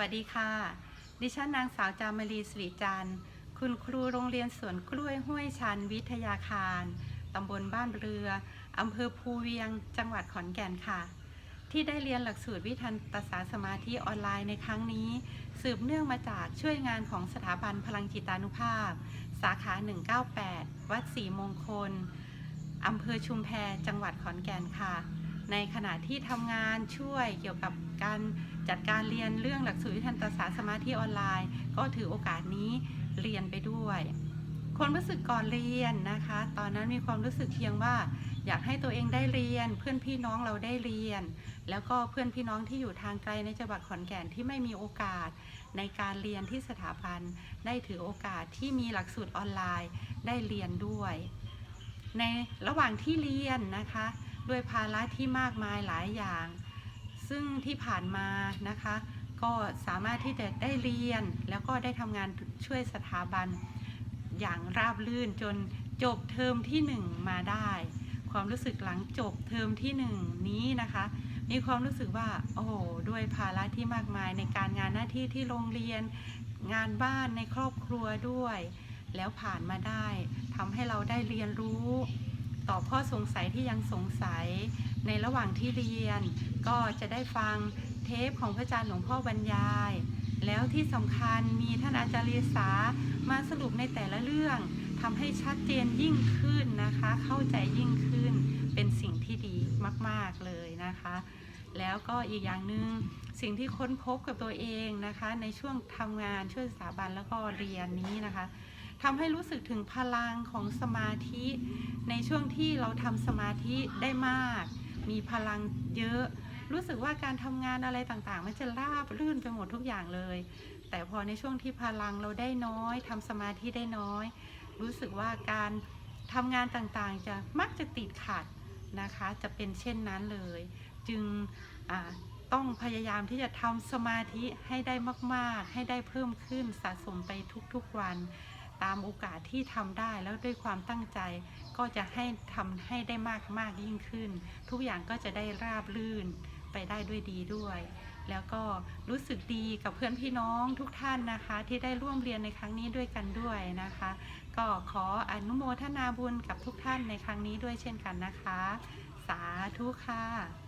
วัสดีค่ะ ดิฉันนางสาวจามรีสิริจันทร์ คุณครูโรงเรียนสวนกล้วยห้วยชันวิทยาคาร ตำบลบ้านเรือ อำเภอภูเวียง จังหวัดขอนแก่นค่ะ ที่ได้เรียนหลักสูตรวิทันตศาสตร์สมาธิออนไลน์ในครั้งนี้ สืบเนื่องมาจากช่วยงานของสถาบันพลังจิตานุภาพ สาขา 198 วัดศรีมงคล อำเภอชุมแพจังหวัดขอนแก่นค่ะ ในขณะที่ทำงานช่วยเกี่ยวกับการจัดการเรียนเรื่องหลักสูตรวิทันตศาสตร์สมาธิออนไลน์ ก็ถือโอกาสนี้เรียนไปด้วยความรู้สึกก่อนเรียนนะคะ ตอนนั้นมีความรู้สึกเพียงว่า อยากให้ตัวเองได้เรียน เพื่อนพี่น้องเราได้เรียน แล้วก็เพื่อนพี่น้องที่อยู่ทางไกลในจังหวัดขอนแก่นที่ไม่มีโอกาส ในการเรียนที่สถาบันได้ถือโอกาสที่มีหลักสูตรออนไลน์ได้เรียนด้วย ในระหว่างที่เรียนนะคะ ด้วยภาระที่มากมายหลายอย่าง ซึ่งที่ผ่านมานะคะ ก็สามารถที่จะได้เรียนแล้วก็ได้ทำงานช่วยสถาบันอย่างราบรื่นจนจบเทอมที่หนึ่งมาได้ ความรู้สึกหลังจบเทอมที่หนึ่งนี้นะคะ มีความรู้สึกว่าโอ้โหด้วยภาระที่มากมายในการงานหน้าที่ที่โรงเรียนงานบ้านในครอบครัวด้วย แล้วผ่านมาได้ทำให้เราได้เรียนรู้ ตอบข้อสงสัยที่ยังสงสัยในระหว่างที่เรียน ก็จะได้ฟังเทปของพระอาจารย์หลวงพ่อบรรยาย แล้วที่สำคัญมีท่านอาจารย์ลีสามาสรุปในแต่ละเรื่องทำให้ชัดเจนยิ่งขึ้นนะคะ เข้าใจยิ่งขึ้นเป็นสิ่งที่ดีมาก ๆ เลยนะคะ แล้วก็อีกอย่างหนึ่งสิ่งที่ค้นพบกับตัวเองนะคะ ในช่วงทำงานช่วยสถาบันแล้วก็เรียนนี้นะคะ ทำให้รู้สึกถึงพลังของสมาธิ ในช่วงที่เราทำสมาธิได้มาก มีพลังเยอะ รู้สึกว่าการทำงานอะไรต่างๆ มันจะราบรื่นไปหมดทุกอย่างเลย แต่พอในช่วงที่พลังเราได้น้อยทำสมาธิได้น้อย รู้สึกว่าการทำงานต่างๆ จะมักจะติดขัดนะคะ จะเป็นเช่นนั้นเลย จึงต้องพยายามที่จะทำสมาธิให้ได้มาก ๆ ให้ได้เพิ่มขึ้นสะสมไปทุกๆวัน ตามโอกาสที่ทำได้แล้วด้วยความตั้งใจก็จะให้ทำให้ได้มากมากยิ่งขึ้น ทุกอย่างก็จะได้ราบรื่นไปได้ด้วยดีด้วย แล้วก็รู้สึกดีกับเพื่อนพี่น้องทุกท่านนะคะ ที่ได้ร่วมเรียนในครั้งนี้ด้วยกันด้วยนะคะ ก็ขออนุโมทนาบุญกับทุกท่านในครั้งนี้ด้วยเช่นกันนะคะ สาธุค่ะ